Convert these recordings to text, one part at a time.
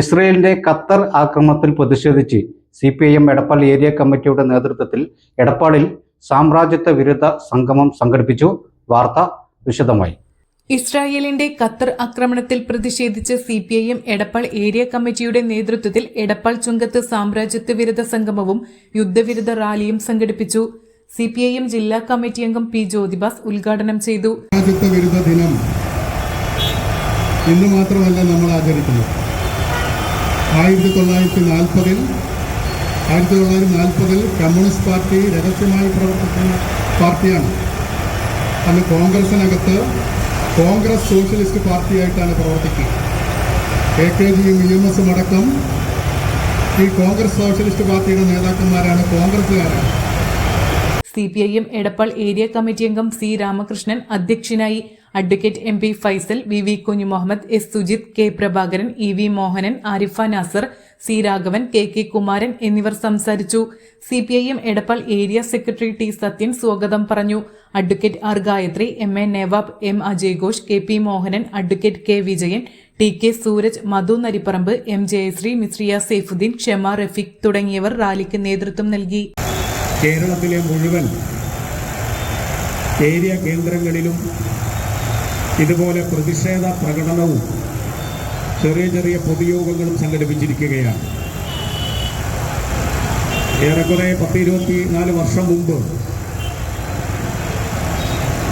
ഇസ്രയേലിന്റെ ഖത്തർ ആക്രമണത്തിൽ പ്രതിഷേധിച്ച് C P I M Edappal area കമ്മിറ്റിയുടെ നേതൃത്വത്തിൽ എടപ്പാളിൽ സാമ്രാജ്യത്വ വിരുദ്ധ സംഗമം സംഘടിപ്പിച്ചു. വാർത്ത വിശദമായി. ഇസ്രായേലിന്റെ ഖത്തർ ആക്രമണത്തിൽ പ്രതിഷേധിച്ച് C P I M Edappal area കമ്മിറ്റിയുടെ നേതൃത്വത്തിൽ എടപ്പാൾ ചുങ്കത്ത് സാമ്രാജ്യത്വ വിരുദ്ധ സംഗമവും യുദ്ധവിരുദ്ധ റാലിയും സംഘടിപ്പിച്ചു. സി പി ഐ എം ജില്ലാ കമ്മിറ്റി അംഗം പി ജ്യോതിബാസ് ഉദ്ഘാടനം ചെയ്തു. രാജ്യത്വ വിരുദ്ധ ദിനം ഇന്ന് മാത്രമല്ല നമ്മൾ ആചരിക്കുന്നത്. ആയിരത്തി തൊള്ളായിരത്തി നാൽപ്പതിൽ ആയിരത്തി തൊള്ളായിരത്തി നാൽപ്പതിൽ കമ്മ്യൂണിസ്റ്റ് പാർട്ടി രഹസ്യമായി പ്രവർത്തിക്കുന്ന പാർട്ടിയാണ്. അന്ന് കോൺഗ്രസിനകത്ത് കോൺഗ്രസ് സോഷ്യലിസ്റ്റ് പാർട്ടിയായിട്ടാണ് പ്രവർത്തിക്കുക. എ കെ ജിയും ഇ എം എസും അടക്കം ഈ കോൺഗ്രസ് സോഷ്യലിസ്റ്റ് പാർട്ടിയുടെ നേതാക്കന്മാരാണ് കോൺഗ്രസ്സുകാരാണ്. C P I M Edappal area committee അംഗം സി രാമകൃഷ്ണൻ അധ്യക്ഷനായി advocate M P Faisal V V Kunju Muhammad S Sujith K Prabhakaran E V Mohanan Arifa Nasar C Raghavan K K Kumaran എന്നിവർ സംസാരിച്ചു. C P I M Edappal area secretary T Sathyan സ്വാഗതം പറഞ്ഞു. Advocate R Gayathri M A Nawab M Ajay Ghosh K P Mohanan advocate K Vijayan T K Sooraj Madhu Naripparamba M Jayasree Misriya Saifuddin Kshama Rafeeq തുടങ്ങിയവർ റാലിക്ക് നേതൃത്വം നൽകി. കേരളത്തിലെ മുഴുവൻ area കേന്ദ്രങ്ങളിലും ഇതുപോലെ പ്രതിഷേധ പ്രകടനവും ചെറിയ ചെറിയ പൊതുയോഗങ്ങളും സംഘടിപ്പിച്ചിരിക്കുകയാണ്. ഏറെക്കുറെ പത്ത് ഇരുപത്തി നാല് വർഷം മുമ്പ്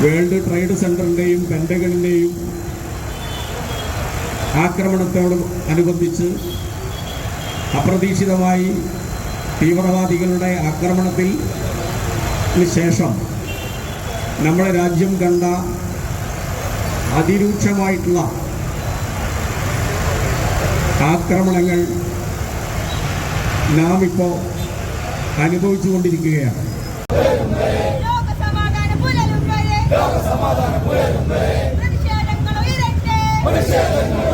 വേൾഡ് ട്രേഡ് സെന്ററിന്റെയും പെൻഡഗണിന്റെയും ആക്രമണത്തോട് അനുബന്ധിച്ച് അപ്രതീക്ഷിതമായി തീവ്രവാദികളുടെ ആക്രമണത്തിൽ ശേഷം നമ്മുടെ രാജ്യം കണ്ട അതിരൂക്ഷമായിട്ടുള്ള ആക്രമണങ്ങൾ നാം ഇപ്പോൾ അനുഭവിച്ചുകൊണ്ടിരിക്കുകയാണ് പ്രതിഷേധങ്ങൾ